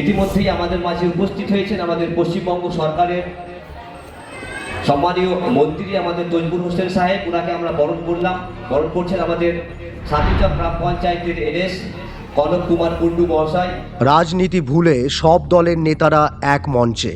ইতিমধ্যেই আমাদের মাঝে উপস্থিত হয়েছেন আমাদের পশ্চিমবঙ্গ সরকারের সম্মানীয় মন্ত্রী আমাদের তৈবুর হোসেন সাহেব ওনাকে আমরা বরণ করলাম। বরণ করছেন আমাদের সাতিচক গ্রাম পঞ্চায়েতের এনএস কনক কুমার কুন্ডু মহাশয়। রাজনীতি ভুলে সব দলের নেতারা এক মঞ্চে।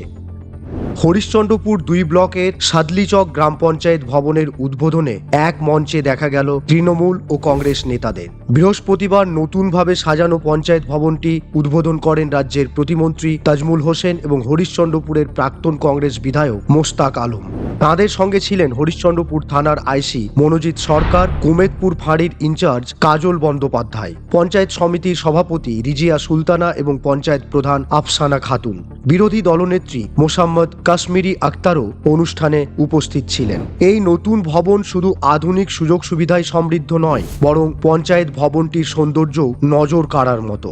হরিশ্চন্দ্রপুর দুই ব্লকের সাদলিচক গ্রাম পঞ্চায়েত ভবনের উদ্বোধনে এক মঞ্চে দেখা গেল তৃণমূল ও কংগ্রেস নেতাদের। বৃহস্পতিবার নতুনভাবে সাজানো পঞ্চায়েত ভবনটি উদ্বোধন করেন রাজ্যের প্রতিমন্ত্রী তাজমুল হোসেন এবং হরিশ্চন্দ্রপুরের প্রাক্তন কংগ্রেস বিধায়ক মোস্তাক আলম। তাঁদের সঙ্গে ছিলেন হরিশ্চন্দ্রপুর থানার আইসি মনোজিৎ সরকার, কুমেদপুর ফাঁড়ির ইনচার্জ কাজল বন্দ্যোপাধ্যায়, পঞ্চায়েত সমিতির সভাপতি রিজিয়া সুলতানা এবং পঞ্চায়েত প্রধান আফসানা খাতুন। বিরোধী দলনেত্রী মোসাম্মদ কাশ্মীরি আক্তারও অনুষ্ঠানে উপস্থিত ছিলেন। এই নতুন ভবন শুধু আধুনিক সুযোগ সুবিধায় সমৃদ্ধ নয়, বরং পঞ্চায়েত ভবনটির সৌন্দর্য নজর কাড়ার মতো।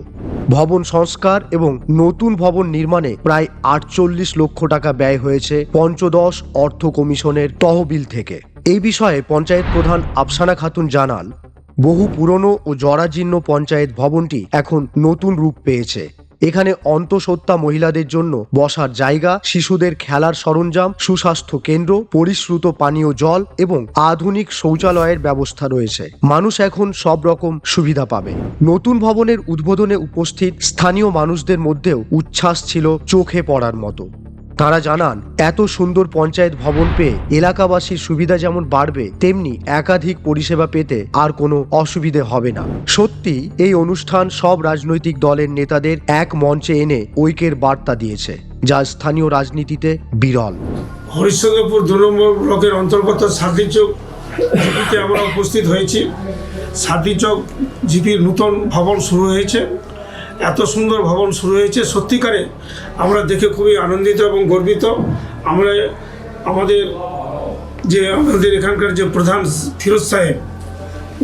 ভবন সংস্কার এবং নতুন ভবন নির্মাণে প্রায় আটচল্লিশ লক্ষ টাকা ব্যয় হয়েছে পঞ্চদশ অর্থ কমিশনের তহবিল থেকে। এই বিষয়ে পঞ্চায়েত প্রধান আফসানা খাতুন জানান, বহু পুরনো ও জরাজীর্ণ পঞ্চায়েত ভবনটি এখন নতুন রূপ পেয়েছে। এখানে অন্তঃসত্ত্বা মহিলাদের জন্য বসার জায়গা, শিশুদের খেলার সরঞ্জাম, সুস্বাস্থ্য কেন্দ্র, পরিশ্রুত পানীয় জল এবং আধুনিক শৌচালয়ের ব্যবস্থা রয়েছে। মানুষ এখন সব রকম সুবিধা পাবে। নতুন ভবনের উদ্বোধনে উপস্থিত স্থানীয় মানুষদের মধ্যেও উচ্ছ্বাস ছিল চোখে পড়ার মতো। তারা জানান, এত সুন্দর পঞ্চায়েত ভবন পেয়ে এলাকাবাসীর সুবিধা যেমন বাড়বে, তেমনি একাধিক পরিষেবা পেতে আর কোনো অসুবিধে হবে না। সত্যি, এই অনুষ্ঠান সব রাজনৈতিক দলের নেতাদের এক মঞ্চে এনে ঐক্যের বার্তা দিয়েছে, যা স্থানীয় রাজনীতিতে বিরল। হরিশ্চন্দ্রপুর দু নম্বর ব্লকের অন্তর্গত সাদিচক জিপিতে আমরা উপস্থিত হয়েছি। সাদিচক জিপির নূতন ভবন শুরু হয়েছে। এত সুন্দর ভবন শুরু হয়েছে। সত্যিকারে আমরা দেখে খুবই আনন্দিত এবং গর্বিত। আমরা আমাদের যে আমাদের এখানকার যে প্রধান ফিরোজ সাহেব,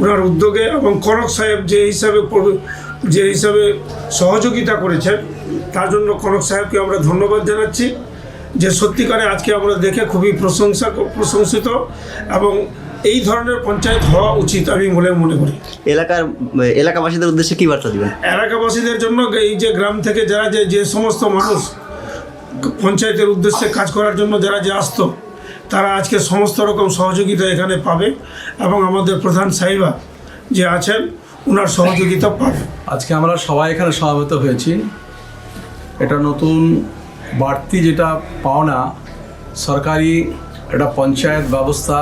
ওনার উদ্যোগে এবং কনক সাহেব যে হিসাবে যে হিসাবে সহযোগিতা করেছেন, তার জন্য কনক সাহেবকে আমরা ধন্যবাদ জানাচ্ছি যে সত্যিকারে আজকে আমরা দেখে খুবই প্রশংসা প্রশংসিত এবং এই ধরনের পঞ্চায়েত হওয়া উচিত আমি বলে মনে করি। এলাকার এলাকাবাসীদের উদ্দেশ্যে কি বার্তা দিবেন? এলাকাবাসীদের জন্য এই যে গ্রাম থেকে যারা যে যে সমস্ত মানুষ পঞ্চায়েতের উদ্দেশ্যে কাজ করার জন্য যারা যে আসতো তারা আজকে সমস্ত রকম সহযোগিতা এখানে পাবে এবং আমাদের প্রধান সাহিবা যে আছেন ওনার সহযোগিতা পাবে। আজকে আমরা সবাই এখানে সমাবেত হয়েছি। এটা নতুন বাড়তি যেটা পাওনা সরকারি একটা পঞ্চায়েত ব্যবস্থা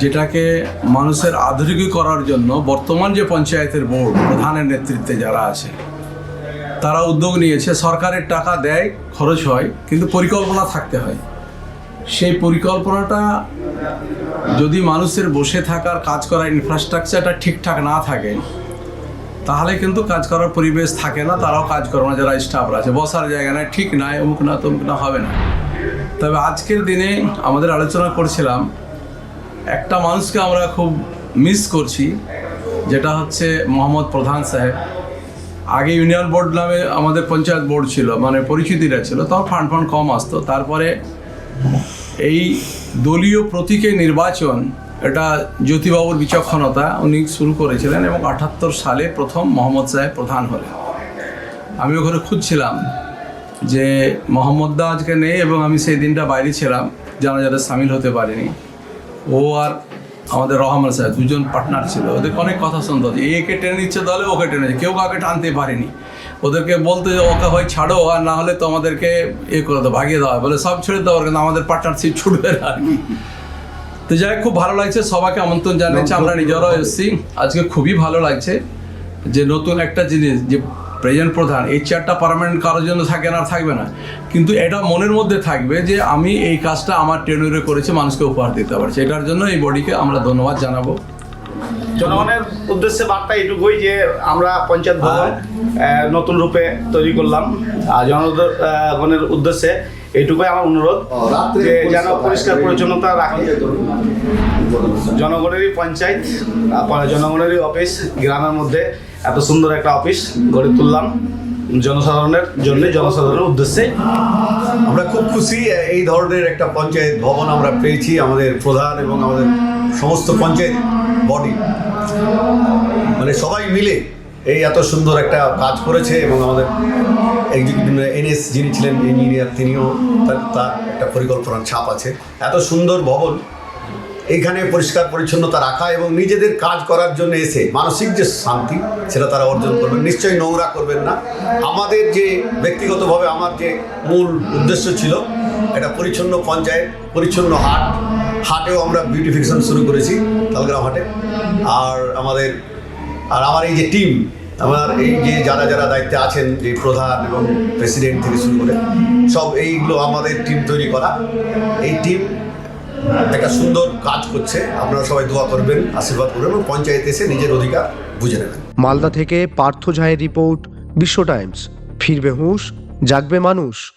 যেটাকে মানুষের আধুনিকী করার জন্য বর্তমান যে পঞ্চায়েতের বোর্ড, প্রধানের নেতৃত্বে যারা আছে, তারা উদ্যোগ নিয়েছে, সরকারের টাকা দেয়, খরচ হয়, কিন্তু পরিকল্পনা থাকতে হয়। সেই পরিকল্পনাটা যদি মানুষের বসে থাকার, কাজ করার ইনফ্রাস্ট্রাকচারটা ঠিকঠাক না থাকে, তাহলে কিন্তু কাজ করার পরিবেশ থাকে না, তারাও কাজ করে না, যারা স্টাফরা আছে। বসার জায়গা নাই, ঠিক নাই, অমুক না তমুক না হবে না। তবে আজকের দিনে আমাদের আলোচনা করছিলাম একটা মানুষকে আমরা খুব মিস করছি, যেটা হচ্ছে মোহাম্মদ প্রধান সাহেব আগে ইউনিয়ন বোর্ড নামে আমাদের পঞ্চায়েত বোর্ড ছিল মানে পরিচিতিটা ছিল, তখন ফান্ড ফান্ড কম আসতো। তারপরে এই দলীয় প্রতীকে নির্বাচন, এটা জ্যোতিবাবুর বিচক্ষণতা, উনি শুরু করেছিলেন এবং আটাত্তর সালে প্রথম মোহাম্মদ সাহেব প্রধান হলেন। আমি ওখানে খুঁজছিলাম যে মোহাম্মদ দা আজকে নেই এবং আমি সেই দিনটা বাইরে ছিলাম যারা যারা সামিল হতে পারিনি। ও আর আমাদের রহমান সাহেব দুজন পার্টনার ছিল। ওদের অনেক কথা শুনতে হতো। একে টেনে নিচ্ছে দলে, ওকে টেনেছে কেউ কাউকে টানতে পারেনি। ওদেরকে বলতে যে, ওকে হয় ছাড়ো, আর না হলে তো আমাদেরকে এ করে দাও, ভাগিয়ে দেওয়া বলে, সব ছেড়ে দেওয়ার কিন্তু আমাদের পার্টনারশিপ ছুটবে না। আর কি তো যাই খুব ভালো লাগছে। সবাইকে আমন্ত্রণ জানিয়েছি আমরা নিজেরাও এসেছি। আজকে খুবই ভালো লাগছে যে, নতুন একটা জিনিস, যে প্রেজেন্ট প্রধান এই চেয়ারটা পার্মানেন্ট কারোর জন্য থাকে না আর থাকবে না। কিন্তু এটা মনের মধ্যে থাকবে যে আমি এই কাজটা আমার টেনুরে করেছি মানুষকে উপহার দিতে পারছি এটার জন্য এই বডিকে আমরা ধন্যবাদ জানাব। জনগণের উদ্দেশ্যে বার্তা এটুকুই যে আমরা পঞ্চায়েত ভবন নতুন রূপে তৈরি করলাম। আর জনগণের উদ্দেশ্যে এটুকুই আমার অনুরোধ যে যেন পরিষ্কার পরিচ্ছন্নতা রাখে। জনগণেরই পঞ্চায়েত জনগণেরই অফিস গ্রামের মধ্যে। এত সুন্দর একটা অফিস গড়ে তুললাম জনসাধারণের জন্য, জনসাধারণের উদ্দেশ্যে। আমরা খুব খুশি এই ধরনের একটা পঞ্চায়েত ভবন আমরা পেয়েছি আমাদের প্রধান এবং আমাদের সমস্ত পঞ্চায়েত বডি মানে সবাই মিলে এই এত সুন্দর একটা কাজ করেছে এবং আমাদের এনএস যিনি ছিলেন ইঞ্জিনিয়ার তিনিও তার একটা পরিকল্পনার ছাপ আছে। এত সুন্দর ভবন এইখানে পরিষ্কার পরিচ্ছন্নতা রাখা এবং নিজেদের কাজ করার জন্য এসে মানসিক যে শান্তি সেটা তারা অর্জন করবেন। নিশ্চয়ই নোংরা করবেন না। আমাদের যে ব্যক্তিগতভাবে আমার যে মূল উদ্দেশ্য ছিল একটা পরিচ্ছন্ন পঞ্চায়েত পরিচ্ছন্ন হাট। হাটেও আমরা বিউটিফিকেশন শুরু করেছি তালগ্রাম হাটে। আর আমাদের আর আমার এই যে টিম আমার এই যে যারা যারা দায়িত্বে আছেন যে প্রধান এবং প্রেসিডেন্ট থেকে শুরু করে সব এইগুলো আমাদের টিম তৈরি করা। এই টিম একটা সুন্দর কাজ করছে। আপনারা সবাই দোয়া করবেন, আশীর্বাদ করবেন এবং পঞ্চায়েত এসে নিজের অধিকার বুঝে নেবেন। মালদা থেকে পার্থ ঝায়ের রিপোর্ট, বিশ্ব টাইমস। ফিরবে হুঁশ, জাগবে মানুষ।